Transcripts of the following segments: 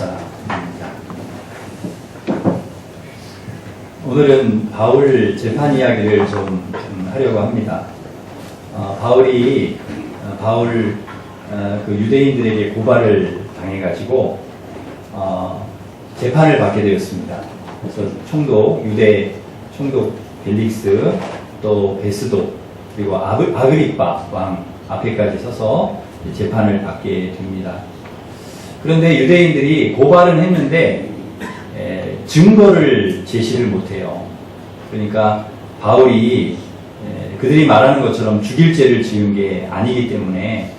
목사입니다. 오늘은 바울 재판 이야기를 좀, 좀 하려고 합니다. 어, 바울이 어, 바울 어, 그 유대인들에게 고발을 당해가지고 어, 재판을 받게 되었습니다. 그래서 총독 유대 총독 벨릭스 또 베스도 그리고 아그, 아그리빠 왕 앞에까지 서서 재판을 받게 됩니다. 그런데 유대인들이 고발은 했는데 에, 증거를 제시를 못해요. 그러니까 바울이 에, 그들이 말하는 것처럼 죽일 죄를 지은 게 아니기 때문에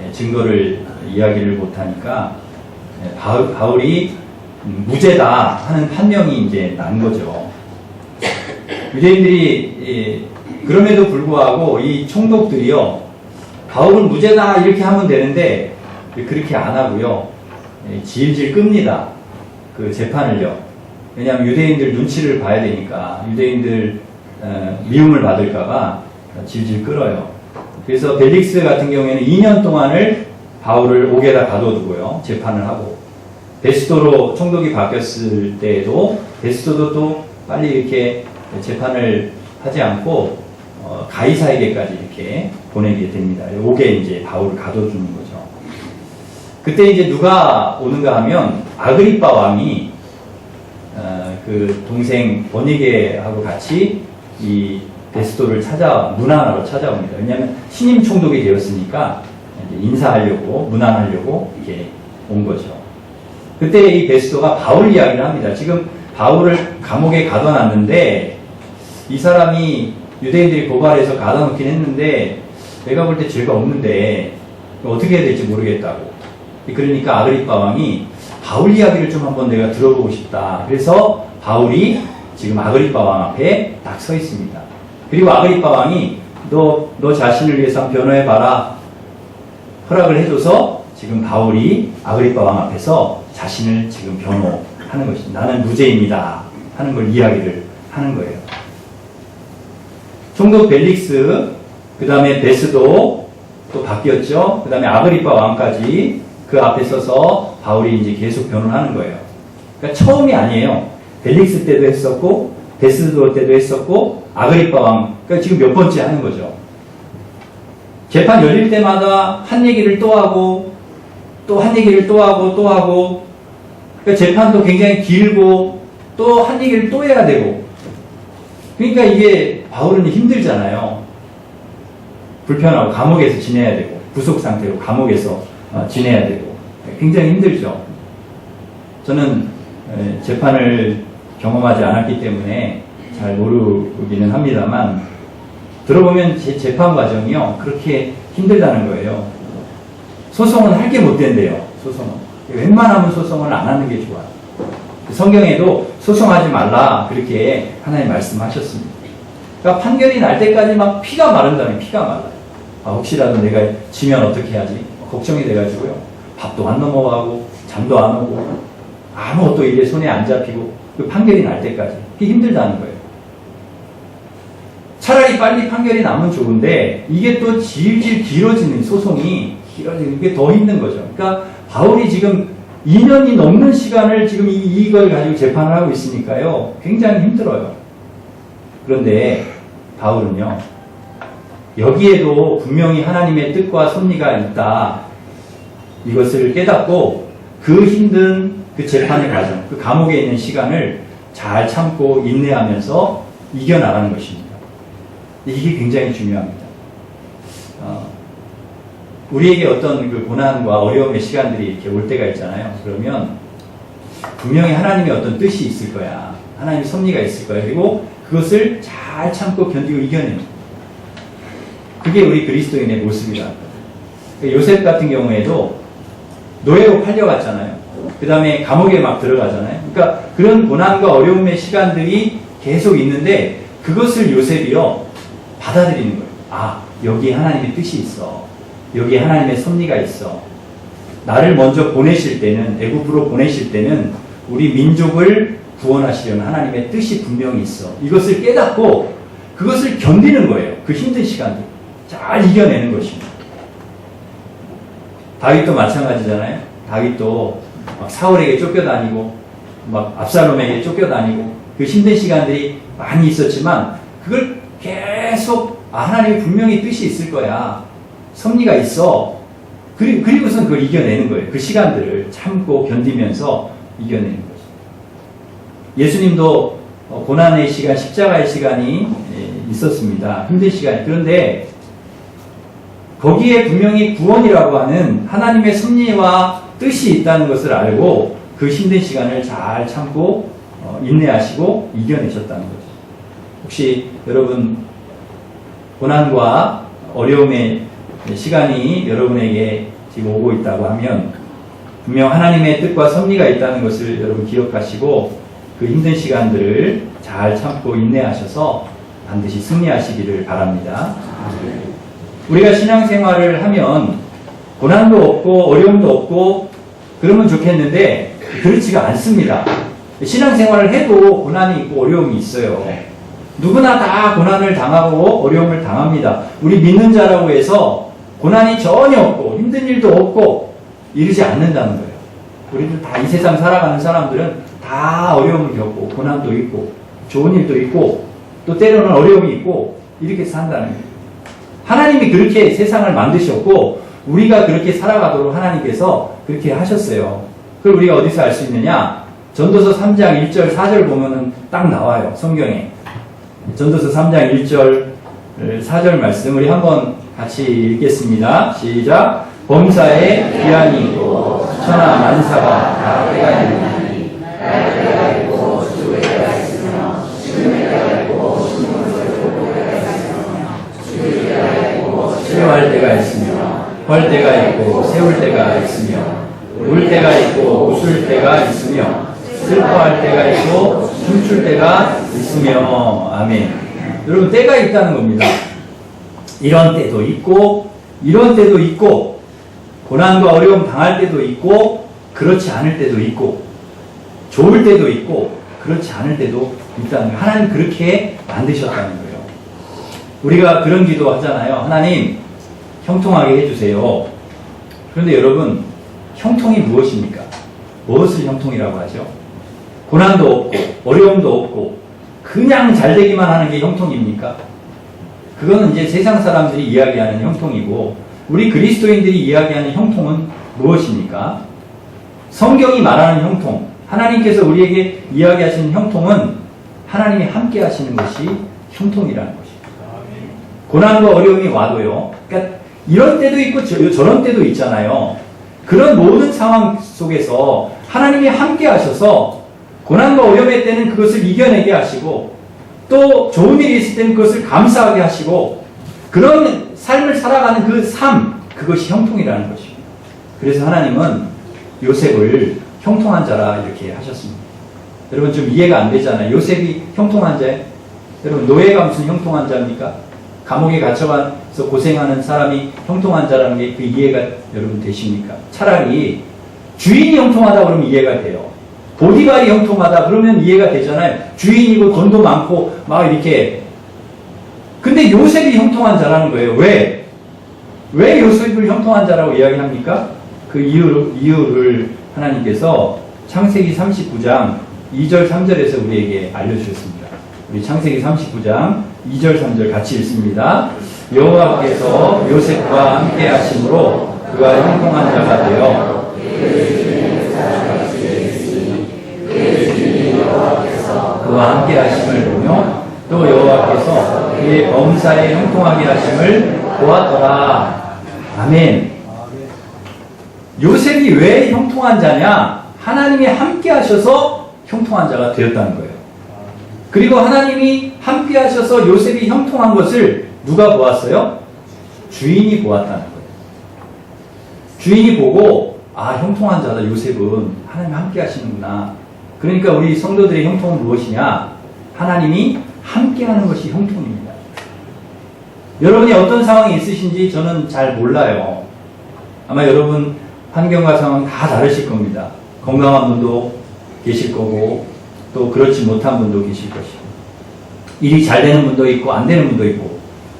에, 증거를 이야기를 못하니까 에, 바울, 바울이 음, 무죄다 하는 판명이 이제 난 거죠. 유대인들이 예, 그럼에도 불구하고 이 총독들이요 바울은 무죄다 이렇게 하면 되는데 그렇게 안 하고요 예, 질질 끕니다. 그 재판을요. 왜냐하면 유대인들 눈치를 봐야 되니까 유대인들 어, 미움을 받을까봐 질질 끌어요. 그래서 벨릭스 같은 경우에는 2년 동안을 바울을 옥에다 가둬두고요. 재판을 하고. 베스도로 총독이 바뀌었을 때에도 베스도도 또 빨리 이렇게 재판을 하지 않고 어, 가이사에게까지 이렇게 보내게 됩니다. 옥에 이제 바울을 가둬주는 거죠. 그때 이제 누가 오는가 하면 아그리빠 왕이 어, 그 동생 버니게하고 같이 이 베스도를 찾아 문안하러 찾아옵니다. 왜냐하면 신임 총독이 되었으니까 인사하려고 문안하려고 이렇게 온 거죠. 그때 이 베스도가 바울 이야기를 합니다. 지금 바울을 감옥에 가둬놨는데 이 사람이 유대인들이 고발해서 가둬놓긴 했는데 내가 볼 때 죄가 없는데 어떻게 해야 될지 모르겠다고. 그러니까 아그리빠 왕이 바울 이야기를 좀 한번 내가 들어보고 싶다. 그래서 바울이 지금 아그리빠 왕 앞에 딱 서 있습니다. 그리고 아그리빠 왕이 너, 너 자신을 위해서 변호해봐라. 허락을 해줘서 지금 바울이 아그리빠 왕 앞에서 자신을 지금 변호하는 것입니다. 나는 무죄입니다. 하는 걸 이야기를 하는 거예요. 총독 벨릭스, 그 다음에 베스도 또 바뀌었죠. 그 다음에 아그리파 왕까지 그 앞에 서서 바울이 이제 계속 변호하는 거예요. 그러니까 처음이 아니에요. 벨릭스 때도 했었고, 베스도 때도 했었고, 아그리파 왕, 그러니까 지금 몇 번째 하는 거죠. 재판 열릴 때마다 한 얘기를 또 하고, 또 한 얘기를 또 하고, 또 하고, 그러니까 재판도 굉장히 길고, 또 한 얘기를 또 해야 되고, 그러니까 이게 바울은 힘들잖아요. 불편하고 감옥에서 지내야 되고 구속 상태로 감옥에서 어, 지내야 되고 굉장히 힘들죠. 저는 에, 재판을 경험하지 않았기 때문에 잘 모르기는 합니다만 들어보면 제 재판 과정이요 그렇게 힘들다는 거예요. 소송은 할 게 못 된대요. 소송은 웬만하면 소송을 안 하는 게 좋아요. 성경에도 소송하지 말라 그렇게 하나님 말씀하셨습니다. 그러니까 판결이 날 때까지 막 피가 마른다면 피가 말라요. 아, 혹시라도 내가 지면 어떻게 하지? 걱정이 돼가지고요. 밥도 안 넘어가고 잠도 안 오고 아무것도 이게 손에 안 잡히고 그 판결이 날 때까지 그게 힘들다는 거예요. 차라리 빨리 판결이 나면 좋은데 이게 또 질질 길어지는 소송이 길어지는 게 더 힘든 거죠. 그러니까 바울이 지금 2년이 넘는 시간을 지금 이, 이걸 가지고 재판을 하고 있으니까요. 굉장히 힘들어요. 그런데 바울은요. 여기에도 분명히 하나님의 뜻과 섭리가 있다. 이것을 깨닫고 그 힘든 그 재판의 과정, 그 감옥에 있는 시간을 잘 참고 인내하면서 이겨나가는 것입니다. 이게 굉장히 중요합니다. 어, 우리에게 어떤 그 고난과 어려움의 시간들이 이렇게 올 때가 있잖아요. 그러면 분명히 하나님의 어떤 뜻이 있을 거야. 하나님의 섭리가 있을 거야. 그리고 그것을 잘 참고 견디고 이겨내는. 그게 우리 그리스도인의 모습이라. 요셉 같은 경우에도 노예로 팔려갔잖아요. 그 다음에 감옥에 막 들어가잖아요. 그러니까 그런 고난과 어려움의 시간들이 계속 있는데 그것을 요셉이요 받아들이는 거예요. 아 여기에 하나님의 뜻이 있어. 여기에 하나님의 섭리가 있어. 나를 먼저 보내실 때는 애굽으로 보내실 때는 우리 민족을 구원하시려는 하나님의 뜻이 분명히 있어. 이것을 깨닫고 그것을 견디는 거예요. 그 힘든 시간들. 잘 이겨내는 것입니다. 다윗도 마찬가지잖아요. 다윗도 막 사울에게 쫓겨다니고 막 압살롬에게 쫓겨다니고 그 힘든 시간들이 많이 있었지만 그걸 계속 아, 하나님의 분명히 뜻이 있을 거야. 섭리가 있어. 그리, 그리고선 그걸 이겨내는 거예요. 그 시간들을 참고 견디면서 이겨내는 거죠. 예수님도 어, 고난의 시간, 십자가의 시간이 예, 있었습니다. 힘든 시간. 그런데 거기에 분명히 구원이라고 하는 하나님의 섭리와 뜻이 있다는 것을 알고 그 힘든 시간을 잘 참고 어, 인내하시고 이겨내셨다는 거죠. 혹시 여러분 고난과 어려움의 시간이 여러분에게 지금 오고 있다고 하면 분명 하나님의 뜻과 섭리가 있다는 것을 여러분 기억하시고 그 힘든 시간들을 잘 참고 인내하셔서 반드시 승리하시기를 바랍니다. 우리가 신앙생활을 하면 고난도 없고 어려움도 없고 그러면 좋겠는데 그렇지가 않습니다. 신앙생활을 해도 고난이 있고 어려움이 있어요. 누구나 다 고난을 당하고 어려움을 당합니다. 우리 믿는 자라고 해서 고난이 전혀 없고 힘든 일도 없고 이러지 않는다는 거예요. 우리들 다 이 세상 살아가는 사람들은 다 어려움을 겪고 고난도 있고 좋은 일도 있고 또 때로는 어려움이 있고 이렇게 산다는 거예요. 하나님이 그렇게 세상을 만드셨고 우리가 그렇게 살아가도록 하나님께서 그렇게 하셨어요. 그걸 우리가 어디서 알 수 있느냐? 전도서 3장 1절 4절 보면은 딱 나와요. 성경에. 전도서 3장 1절 4절 말씀 우리 한번 같이 읽겠습니다. 시작. 범사에 기한이 있고 천하 만사가 다 때가 있나 치료할 때가 있으며 벌 때가 있고 세울 때가 있으며 울 때가 있고 웃을 때가 있으며 슬퍼할 때가 있고 춤출 때가 있으며 아멘. 여러분 때가 있다는 겁니다. 이런 때도 있고 이런 때도 있고 고난과 어려움 당할 때도 있고 그렇지 않을 때도 있고 좋을 때도 있고 그렇지 않을 때도 있다는 거예요. 하나님 그렇게 만드셨다는 거예요. 우리가 그런 기도 하잖아요. 하나님 형통하게 해주세요. 그런데 여러분 형통이 무엇입니까? 무엇을 형통이라고 하죠? 고난도 없고 어려움도 없고 그냥 잘 되기만 하는 게 형통입니까? 그거는 이제 세상 사람들이 이야기하는 형통이고 우리 그리스도인들이 이야기하는 형통은 무엇입니까? 성경이 말하는 형통, 하나님께서 우리에게 이야기하시는 형통은 하나님이 함께 하시는 것이 형통이라는 것입니다. 고난과 어려움이 와도요. 그러니까 이런 때도 있고 저, 저런 때도 있잖아요. 그런 모든 상황 속에서 하나님이 함께 하셔서 고난과 어려움의 때는 그것을 이겨내게 하시고 또 좋은 일이 있을 때는 그것을 감사하게 하시고 그런 삶을 살아가는 그 삶, 그것이 형통이라는 것입니다. 그래서 하나님은 요셉을 형통한 자라 이렇게 하셨습니다. 여러분 좀 이해가 안 되잖아요. 요셉이 형통한 자예요? 여러분 노예가 무슨 형통한 자입니까? 감옥에 갇혀가서 고생하는 사람이 형통한 자라는 게 그 이해가 여러분 되십니까? 차라리 주인이 형통하다 그러면 이해가 돼요. 보디발이 형통하다 그러면 이해가 되잖아요. 주인이고 돈도 많고 막 이렇게. 근데 요셉이 형통한 자라는 거예요. 왜? 왜 요셉을 형통한 자라고 이야기합니까? 그 이유, 이유를 하나님께서 창세기 39장 2절 3절에서 우리에게 알려주셨습니다. 창세기 39장 2절 3절 같이 읽습니다. 여호와께서 요셉과 함께 하심으로 그가 형통한 자가 되어 그와 함께 하심을 보며 또 여호와께서 그의 범사에 형통하게 하심을 보았더라. 아멘. 요셉이 왜 형통한 자냐? 하나님이 함께 하셔서 형통한 자가 되었다는 거예요. 그리고 하나님이 함께 하셔서 요셉이 형통한 것을 누가 보았어요? 주인이 보았다는 거예요. 주인이 보고 아 형통한 자다 요셉은 하나님 함께 하시는구나. 그러니까 우리 성도들의 형통은 무엇이냐? 하나님이 함께하는 것이 형통입니다. 여러분이 어떤 상황이 있으신지 저는 잘 몰라요. 아마 여러분 환경과 상황 다 다르실 겁니다. 건강한 분도 계실 거고 또 그렇지 못한 분도 계실 것이고 일이 잘 되는 분도 있고 안 되는 분도 있고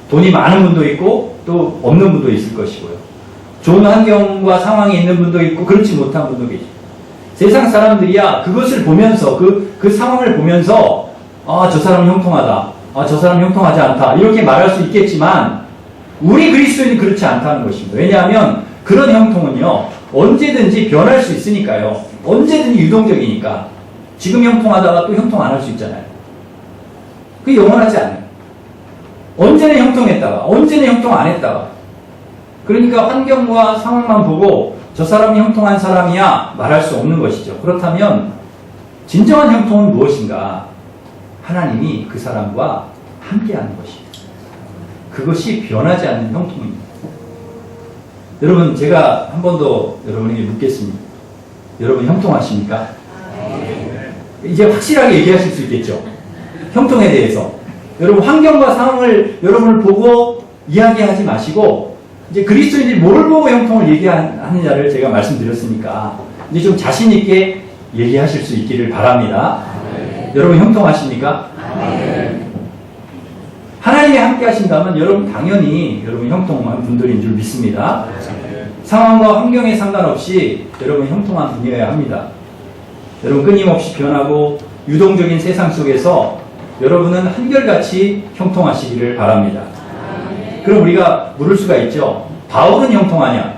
돈이 많은 분도 있고 또 없는 분도 있을 것이고요. 좋은 환경과 상황이 있는 분도 있고 그렇지 못한 분도 계시고 세상 사람들이야 그것을 보면서 그, 그 상황을 보면서 아, 저 사람 형통하다. 아, 저 사람 형통하지 않다. 이렇게 말할 수 있겠지만 우리 그리스도인은 그렇지 않다는 것입니다. 왜냐하면 그런 형통은요, 언제든지 변할 수 있으니까요. 언제든지 유동적이니까. 지금 형통하다가 또 형통 안 할 수 있잖아요. 그게 영원하지 않아요. 언제는 형통했다가, 언제는 형통 안 했다가. 그러니까 환경과 상황만 보고 저 사람이 형통한 사람이야 말할 수 없는 것이죠. 그렇다면 진정한 형통은 무엇인가? 하나님이 그 사람과 함께하는 것입니다. 그것이 변하지 않는 형통입니다. 여러분, 제가 한 번 더 여러분에게 묻겠습니다. 여러분 형통하십니까? 이제 확실하게 얘기하실 수 있겠죠. 형통에 대해서. 여러분 환경과 상황을 여러분을 보고 이야기하지 마시고 이제 그리스도인들이 뭘 보고 형통을 얘기하느냐를 제가 말씀드렸으니까 이제 좀 자신 있게 얘기하실 수 있기를 바랍니다. 여러분 형통하십니까? 하나님이 함께 하신다면 여러분 당연히 여러분 형통한 분들인 줄 믿습니다. 상황과 환경에 상관없이 여러분 형통한 분이어야 합니다. 여러분 끊임없이 변하고 유동적인 세상 속에서 여러분은 한결같이 형통하시기를 바랍니다. 그럼 우리가 물을 수가 있죠. 바울은 형통하냐?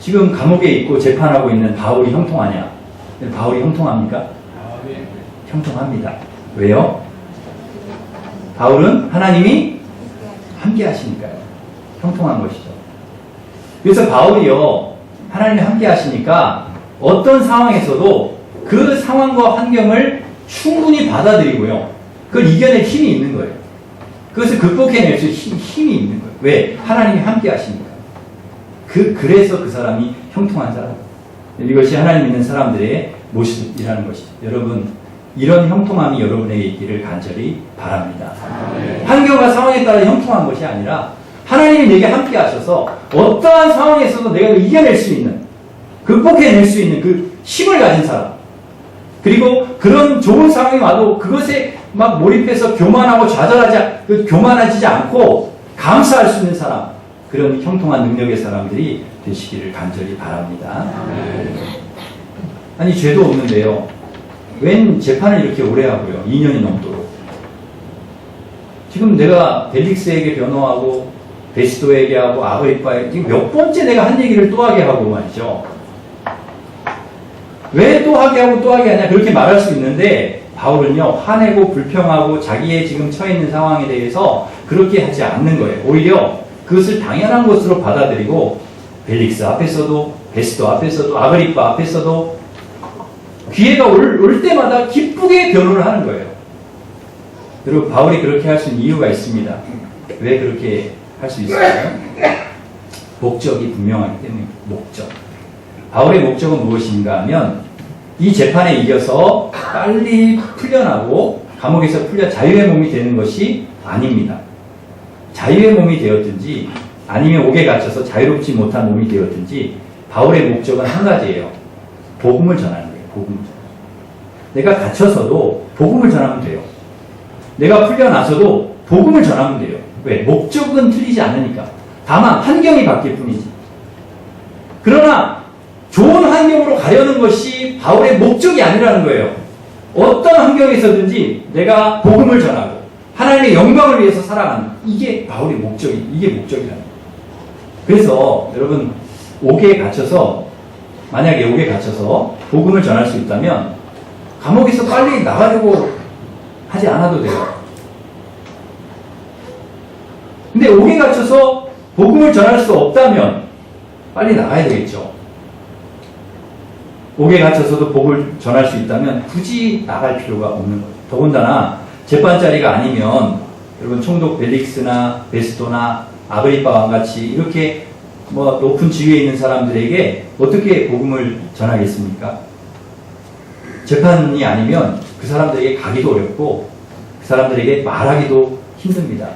지금 감옥에 있고 재판하고 있는 바울이 형통하냐? 바울이 형통합니까? 형통합니다. 왜요? 바울은 하나님이 함께 하시니까요. 형통한 것이죠. 그래서 바울이요, 하나님이 함께 하시니까 어떤 상황에서도 그 상황과 환경을 충분히 받아들이고요. 그걸 이겨낼 힘이 있는 거예요. 그것을 극복해낼 수 힘, 힘이 있는 거예요. 왜? 하나님이 함께 하시니까. 그, 그래서 그 사람이 형통한 사람. 이것이 하나님 믿는 사람들의 모습이라는 것이죠. 여러분, 이런 형통함이 여러분에게 있기를 간절히 바랍니다. 환경과 상황에 따라 형통한 것이 아니라 하나님이 내게 함께 하셔서 어떠한 상황에서도 내가 이겨낼 수 있는, 극복해낼 수 있는 그 힘을 가진 사람. 그리고 그런 좋은 상황이 와도 그것에 막 몰입해서 교만하고 좌절하지, 그 교만하지 않고 감사할 수 있는 사람. 그런 형통한 능력의 사람들이 되시기를 간절히 바랍니다. 아니, 죄도 없는데요. 웬 재판을 이렇게 오래 하고요. 2년이 넘도록. 지금 내가 벨릭스에게 변호하고 베스도에게 하고 아그리파에게 지금 몇 번째 내가 한 얘기를 또 하게 하고 말이죠. 왜 또 하게 하고 또 하게 하냐 그렇게 말할 수 있는데 바울은요 화내고 불평하고 자기의 지금 처해 있는 상황에 대해서 그렇게 하지 않는 거예요. 오히려 그것을 당연한 것으로 받아들이고 벨릭스 앞에서도 베스도 앞에서도 아그리파 앞에서도 기회가 올, 올 때마다 기쁘게 변호를 하는 거예요. 그리고 바울이 그렇게 할 수 있는 이유가 있습니다. 왜 그렇게 할 수 있을까요? 목적이 분명하기 때문에 목적. 바울의 목적은 무엇인가 하면 이 재판에 이겨서 빨리 풀려나고 감옥에서 풀려 자유의 몸이 되는 것이 아닙니다. 자유의 몸이 되었든지 아니면 옥에 갇혀서 자유롭지 못한 몸이 되었든지 바울의 목적은 한 가지예요. 복음을 전하는 거예요. 복음을. 내가 갇혀서도 복음을 전하면 돼요. 내가 풀려나서도 복음을 전하면 돼요. 왜? 목적은 틀리지 않으니까. 다만 환경이 바뀔 뿐이지. 그러나 좋은 환경으로 가려는 것이 바울의 목적이 아니라는 거예요. 어떤 환경에서든지 내가 복음을 전하고 하나님의 영광을 위해서 살아가는 이게 바울의 목적이 이게 목적이라는 거예요. 그래서 여러분 옥에 갇혀서 만약에 옥에 갇혀서 복음을 전할 수 있다면 감옥에서 빨리 나가려고 하지 않아도 돼요. 근데 옥에 갇혀서 복음을 전할 수 없다면 빨리 나가야 되겠죠. 옥에 갇혀서도 복을 전할 수 있다면 굳이 나갈 필요가 없는 거예요. 더군다나 재판 자리가 아니면 여러분 총독 벨릭스나 베스토나 아그리파 왕 같이 이렇게 뭐 높은 지위에 있는 사람들에게 어떻게 복음을 전하겠습니까? 재판이 아니면 그 사람들에게 가기도 어렵고 그 사람들에게 말하기도 힘듭니다.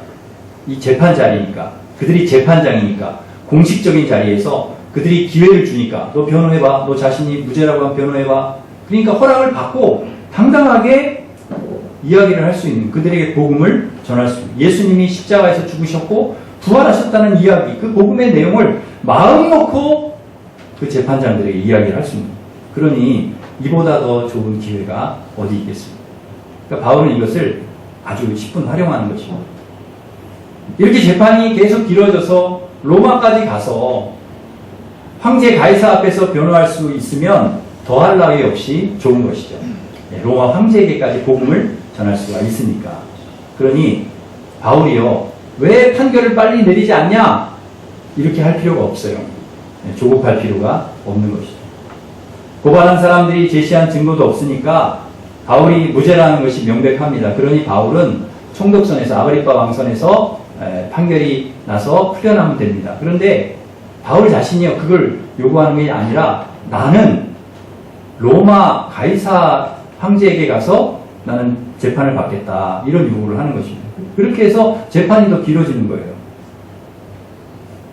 이 재판 자리니까 그들이 재판장이니까 공식적인 자리에서 그들이 기회를 주니까 너 변호해봐 너 자신이 무죄라고 하면 변호해봐 그러니까 허락을 받고 당당하게 이야기를 할 수 있는 그들에게 복음을 전할 수 있는 예수님이 십자가에서 죽으셨고 부활하셨다는 이야기 그 복음의 내용을 마음 놓고 그 재판장들에게 이야기를 할 수 있는. 그러니 이보다 더 좋은 기회가 어디 있겠습니까? 그러니까 바울은 이것을 아주 10분 활용하는 것이죠. 이렇게 재판이 계속 길어져서 로마까지 가서 황제 가이사 앞에서 변호할 수 있으면 더할 나위 없이 좋은 것이죠. 네, 로마 황제에게까지 복음을 전할 수가 있으니까. 그러니 바울이요 왜 판결을 빨리 내리지 않냐 이렇게 할 필요가 없어요. 네, 조급할 필요가 없는 것이죠. 고발한 사람들이 제시한 증거도 없으니까 바울이 무죄라는 것이 명백합니다. 그러니 바울은 총독선에서 아그리파 왕선에서 에, 판결이 나서 풀려나면 됩니다. 그런데 바울 자신이요 그걸 요구하는 게 아니라 나는 로마 가이사 황제에게 가서 나는 재판을 받겠다 이런 요구를 하는 것입니다. 그렇게 해서 재판이 더 길어지는 거예요.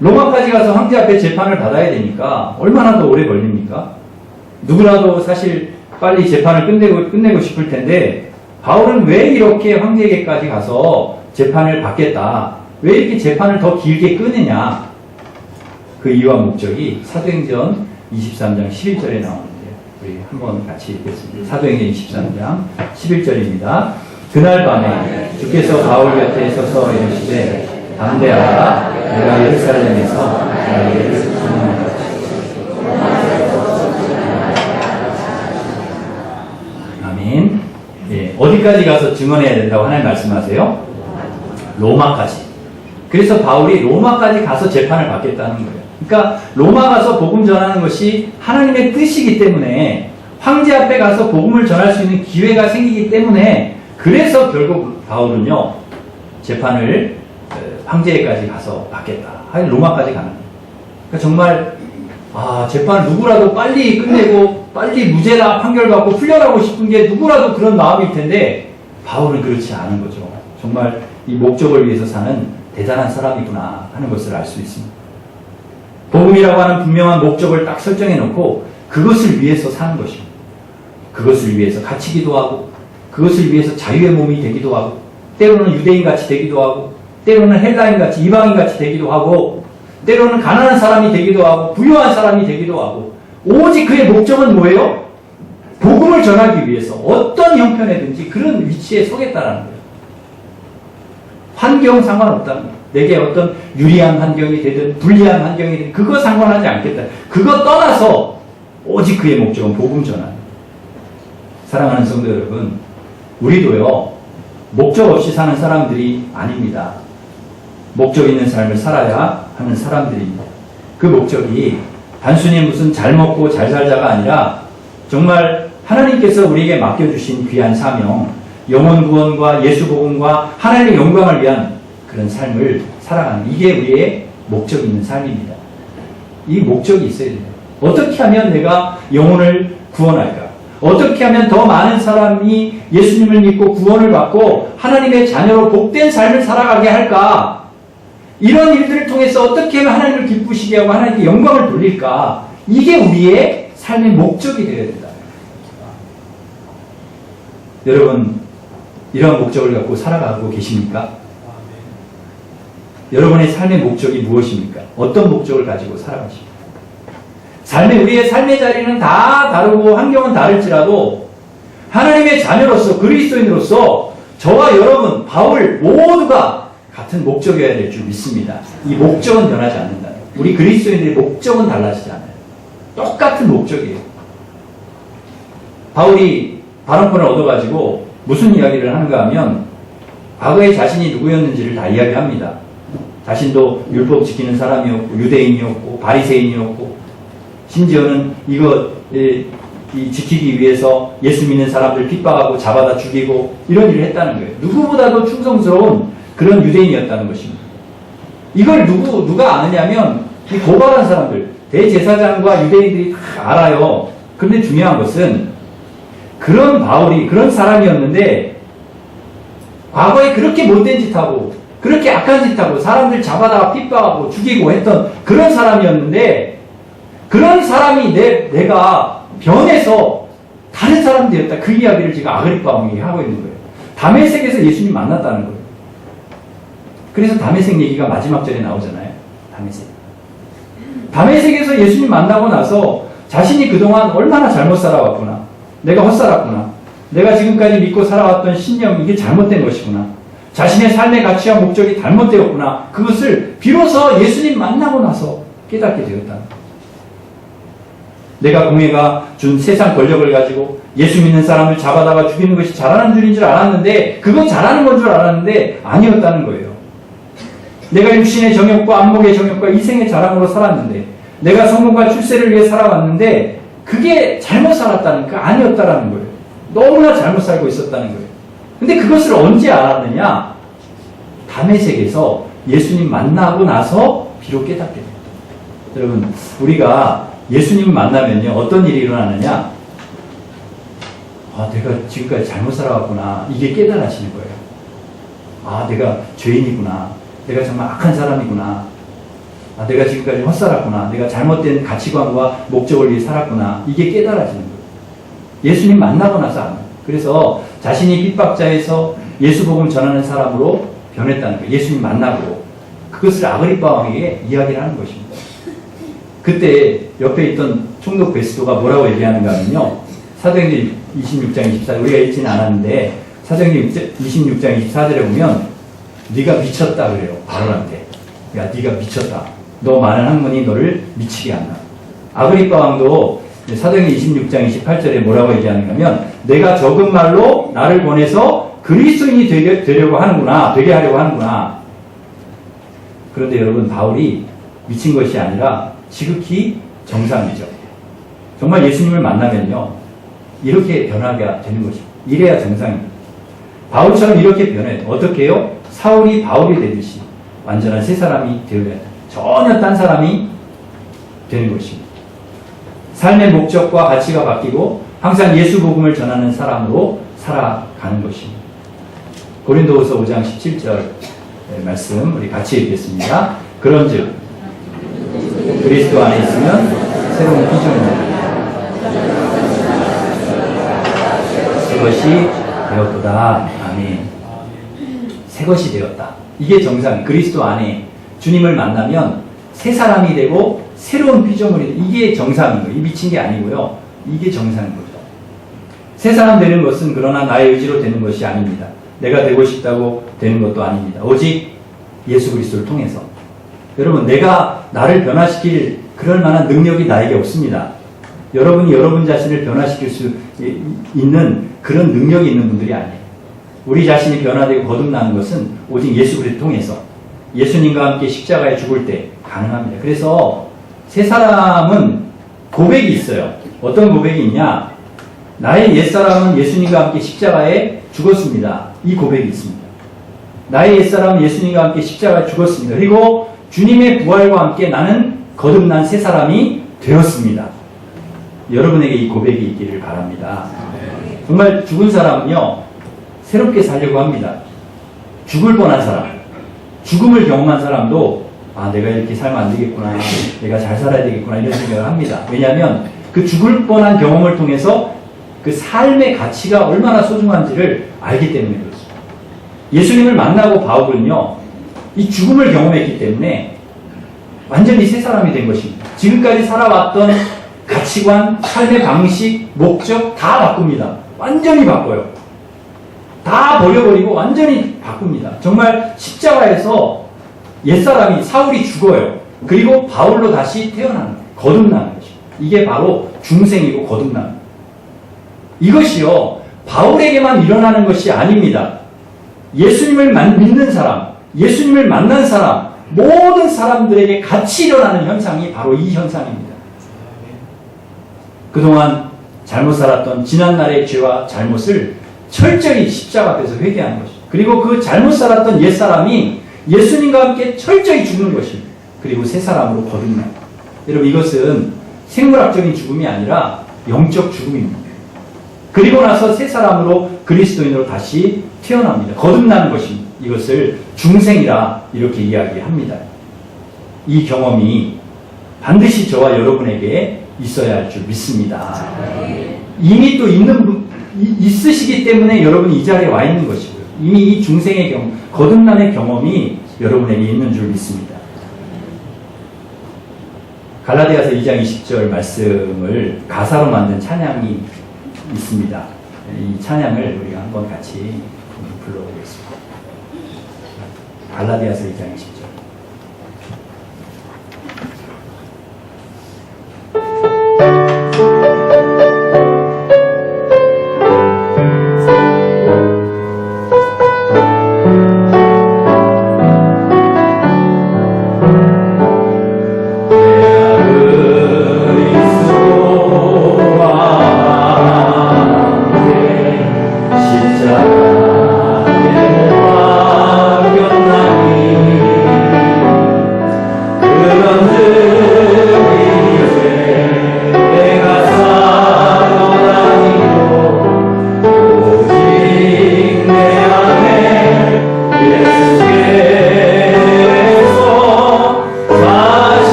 로마까지 가서 황제 앞에 재판을 받아야 되니까 얼마나 더 오래 걸립니까? 누구라도 사실 빨리 재판을 끝내고 끝내고 싶을 텐데 바울은 왜 이렇게 황제에게까지 가서 재판을 받겠다? 왜 이렇게 재판을 더 길게 끄느냐? 그 이유와 목적이 사도행전 23장 11절에 나오는데 우리 한번 같이 읽겠습니다. 사도행전 23장 11절입니다. 그날 밤에 주께서 바울 곁에 서서 이르시되 담대하라 내가 예루살렘에서 구원하리라. 아멘. 예, 어디까지 가서 증언해야 된다고 하나님 말씀하세요? 로마까지. 그래서 바울이 로마까지 가서 재판을 받겠다는 거예요. 그러니까 로마 가서 복음 전하는 것이 하나님의 뜻이기 때문에 황제 앞에 가서 복음을 전할 수 있는 기회가 생기기 때문에 그래서 결국 바울은요 재판을 어, 황제에까지 가서 받겠다. 하여 로마까지 가는 거예요. 그러니까 정말 아 재판을 누구라도 빨리 끝내고 빨리 무죄라 판결받고 풀려나고 싶은 게 누구라도 그런 마음일 텐데 바울은 그렇지 않은 거죠. 정말 이 목적을 위해서 사는 대단한 사람이구나 하는 것을 알 수 있습니다. 복음이라고 하는 분명한 목적을 딱 설정해 놓고 그것을 위해서 사는 것입니다. 그것을 위해서 갇히기도 하고 그것을 위해서 자유의 몸이 되기도 하고 때로는 유대인 같이 되기도 하고 때로는 헬라인 같이 이방인 같이 되기도 하고 때로는 가난한 사람이 되기도 하고 부유한 사람이 되기도 하고 오직 그의 목적은 뭐예요? 복음을 전하기 위해서 어떤 형편에든지 그런 위치에 서겠다라는 거예요. 환경 상관없다는 거예요. 내게 어떤 유리한 환경이 되든 불리한 환경이 되든 그거 상관하지 않겠다. 그거 떠나서 오직 그의 목적은 복음 전환. 사랑하는 성도 여러분, 우리도요 목적 없이 사는 사람들이 아닙니다. 목적 있는 삶을 살아야 하는 사람들입니다. 그 목적이 단순히 무슨 잘 먹고 잘 살자가 아니라 정말 하나님께서 우리에게 맡겨주신 귀한 사명, 영혼 구원과 예수 복음과 하나님의 영광을 위한 그런 삶을 살아가는 이게 우리의 목적 있는 삶입니다. 이 목적이 있어야 돼요. 어떻게 하면 내가 영혼을 구원할까? 어떻게 하면 더 많은 사람이 예수님을 믿고 구원을 받고 하나님의 자녀로 복된 삶을 살아가게 할까? 이런 일들을 통해서 어떻게 하면 하나님을 기쁘시게 하고 하나님께 영광을 돌릴까? 이게 우리의 삶의 목적이 되어야 된다. 여러분, 이런 목적을 갖고 살아가고 계십니까? 여러분의 삶의 목적이 무엇입니까? 어떤 목적을 가지고 살아가십니까? 삶의, 우리의 삶의 자리는 다 다르고 환경은 다를지라도 하나님의 자녀로서 그리스도인으로서 저와 여러분, 바울 모두가 같은 목적이어야 될 줄 믿습니다. 이 목적은 변하지 않는다. 우리 그리스도인들의 목적은 달라지지 않아요. 똑같은 목적이에요. 바울이 발언권을 얻어가지고 무슨 이야기를 하는가 하면 과거에 자신이 누구였는지를 다 이야기합니다. 자신도 율법 지키는 사람이었고 유대인이었고 바리새인이었고 심지어는 이거 이, 이 지키기 위해서 예수 믿는 사람들 핍박하고 잡아다 죽이고 이런 일을 했다는 거예요. 누구보다도 충성스러운 그런 유대인이었다는 것입니다. 이걸 누구 누가 아느냐면 이 고발한 사람들 대제사장과 유대인들이 다 알아요. 그런데 중요한 것은 그런 바울이 그런 사람이었는데 과거에 그렇게 못된 짓하고 그렇게 악한 짓 하고 사람들 잡아다가 핍박하고 죽이고 했던 그런 사람이었는데 그런 사람이 내, 내가 변해서 다른 사람 되었다. 그 이야기를 지금 아그리파 왕이 하고 있는 거예요. 담에색에서 예수님 만났다는 거예요. 그래서 담에색 얘기가 마지막 절에 나오잖아요. 담에색. 담에색에서 예수님 만나고 나서 자신이 그동안 얼마나 잘못 살아왔구나. 내가 헛살았구나. 내가 지금까지 믿고 살아왔던 신념, 이게 잘못된 것이구나. 자신의 삶의 가치와 목적이 잘못되었구나. 그것을 비로소 예수님 만나고 나서 깨닫게 되었다. 내가 공회가 준 세상 권력을 가지고 예수 믿는 사람을 잡아다가 죽이는 것이 잘하는 줄인 줄 알았는데, 그건 잘하는 건 줄 알았는데, 아니었다는 거예요. 내가 육신의 정욕과 안목의 정욕과 이생의 자랑으로 살았는데, 내가 성공과 출세를 위해 살아왔는데, 그게 잘못 살았다니까 아니었다라는 거예요. 너무나 잘못 살고 있었다는 거예요. 근데 그것을 언제 알았느냐? 담의색에서 예수님 만나고 나서 비록 깨닫게 됩니다. 여러분, 우리가 예수님을 만나면요, 어떤 일이 일어나느냐? 아, 내가 지금까지 잘못 살아왔구나. 이게 깨달아지는 거예요. 아, 내가 죄인이구나. 내가 정말 악한 사람이구나. 아, 내가 지금까지 헛살았구나. 내가 잘못된 가치관과 목적을 위해 살았구나. 이게 깨달아지는 거예요. 예수님 만나고 나서 안 그래서 자신이 핍박자에서 예수 복음 전하는 사람으로 변했다는 거예요. 예수님 만나고 그것을 아그리파 왕에게 이야기를 하는 것입니다. 그때 옆에 있던 총독 베스도가 뭐라고 얘기하는가 하면요. 사도행전 26장 24절 우리가 읽지는 않았는데 사도행전 26장 24절에 보면 네가 미쳤다 그래요. 바로한테. 야 네가 미쳤다. 너 많은 학문이 너를 미치게 한다. 아그리파 왕도 사도행전 26장 28절에 뭐라고 얘기하는가 하면 내가 적은 말로 나를 보내서 그리스도인이 되게, 되려고 하는구나. 되게 하려고 하는구나. 그런데 여러분 바울이 미친 것이 아니라 지극히 정상이죠. 정말 예수님을 만나면요. 이렇게 변하게 되는 것입니다. 이래야 정상입니다. 바울처럼 이렇게 변해. 어떻게 해요? 사울이 바울이 되듯이 완전한 새 사람이 되어야 돼. 전혀 딴 사람이 되는 것입니다. 삶의 목적과 가치가 바뀌고 항상 예수 복음을 전하는 사람으로 살아가는 것입니다. 고린도후서 5장 17절 말씀 우리 같이 읽겠습니다. 그런즉 그리스도 안에 있으면 새로운 피조물이다. 새것이 되었도다. 아멘. 새것이 되었다. 이게 정상. 그리스도 안에 주님을 만나면 새 사람이 되고 새로운 피조물이 이게 정상인 거예요. 이 미친 게 아니고요. 이게 정상인 거죠. 새 사람 되는 것은 그러나 나의 의지로 되는 것이 아닙니다. 내가 되고 싶다고 되는 것도 아닙니다. 오직 예수 그리스도를 통해서. 여러분, 내가 나를 변화시킬 그럴 만한 능력이 나에게 없습니다. 여러분이 여러분 자신을 변화시킬 수 있는 그런 능력이 있는 분들이 아니에요. 우리 자신이 변화되고 거듭나는 것은 오직 예수 그리스도 통해서 예수님과 함께 십자가에 죽을 때 가능합니다. 그래서 세 사람은 고백이 있어요. 어떤 고백이 있냐? 나의 옛사람은 예수님과 함께 십자가에 죽었습니다. 이 고백이 있습니다. 나의 옛사람은 예수님과 함께 십자가에 죽었습니다. 그리고 주님의 부활과 함께 나는 거듭난 새 사람이 되었습니다. 여러분에게 이 고백이 있기를 바랍니다. 정말 죽은 사람은요, 새롭게 살려고 합니다. 죽을 뻔한 사람, 죽음을 경험한 사람도, 아, 내가 이렇게 살면 안 되겠구나, 내가 잘 살아야 되겠구나, 이런 생각을 합니다. 왜냐하면 그 죽을 뻔한 경험을 통해서 그 삶의 가치가 얼마나 소중한지를 알기 때문에 그렇습니다. 예수님을 만나고 바울은요, 이 죽음을 경험했기 때문에 완전히 새 사람이 된 것입니다. 지금까지 살아왔던 가치관, 삶의 방식, 목적 다 바꿉니다. 완전히 바꿔요. 다 버려버리고 완전히 바꿉니다. 정말 십자가에서 옛사람이 사울이 죽어요. 그리고 바울로 다시 태어나는 거듭나는 것입니다. 이게 바로 중생이고 거듭나는 이것이요 바울에게만 일어나는 것이 아닙니다. 예수님을 믿는 사람, 예수님을 만난 사람, 모든 사람들에게 같이 일어나는 현상이 바로 이 현상입니다. 그동안 잘못 살았던 지난날의 죄와 잘못을 철저히 십자가 앞에서 회개하는 것입니다. 그리고 그 잘못 살았던 옛사람이 예수님과 함께 철저히 죽는 것입니다. 그리고 새 사람으로 거듭나 여러분 이것은 생물학적인 죽음이 아니라 영적 죽음입니다. 그리고 나서 새 사람으로 그리스도인으로 다시 태어납니다. 거듭나는 것입니다. 이것을 중생이라 이렇게 이야기합니다. 이 경험이 반드시 저와 여러분에게 있어야 할 줄 믿습니다. 이미 또 있는 분, 있으시기 때문에 여러분이 이 자리에 와 있는 것이고요. 이미 이 중생의 경험, 거듭남의 경험이 여러분에게 있는 줄 믿습니다. 갈라디아서 2장 20절 말씀을 가사로 만든 찬양이 있습니다. 이 찬양을 우리가 한번 같이 불러보겠습니다. 갈라디아서 2장 20절.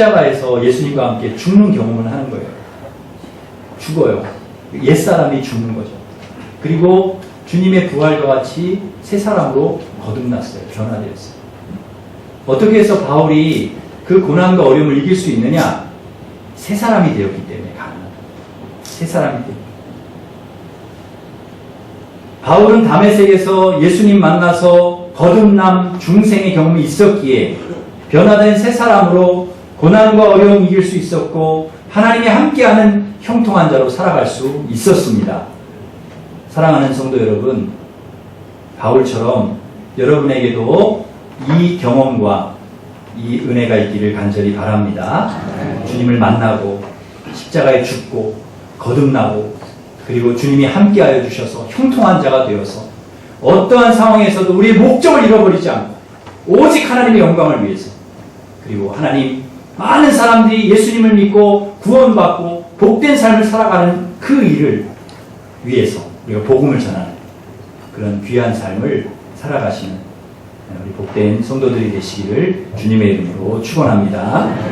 십자가에서 예수님과 함께 죽는 경험을 하는 거예요. 죽어요. 옛사람이 죽는 거죠. 그리고 주님의 부활과 같이 새 사람으로 거듭났어요. 변화되었어요. 어떻게 해서 바울이 그 고난과 어려움을 이길 수 있느냐? 새 사람이 되었기 때문에 가능합니다. 새 사람이 되었기 바울은 담에색에서 예수님 만나서 거듭남 중생의 경험이 있었기에 변화된 새 사람으로 고난과 어려움 이길 수 있었고 하나님이 함께하는 형통한 자로 살아갈 수 있었습니다. 사랑하는 성도 여러분, 바울처럼 여러분에게도 이 경험과 이 은혜가 있기를 간절히 바랍니다. 주님을 만나고 십자가에 죽고 거듭나고 그리고 주님이 함께하여 주셔서 형통한 자가 되어서 어떠한 상황에서도 우리의 목적을 잃어버리지 않고 오직 하나님의 영광을 위해서 그리고 하나님 많은 사람들이 예수님을 믿고 구원받고 복된 삶을 살아가는 그 일을 위해서 우리가 복음을 전하는 그런 귀한 삶을 살아가시는 우리 복된 성도들이 되시기를 주님의 이름으로 축원합니다.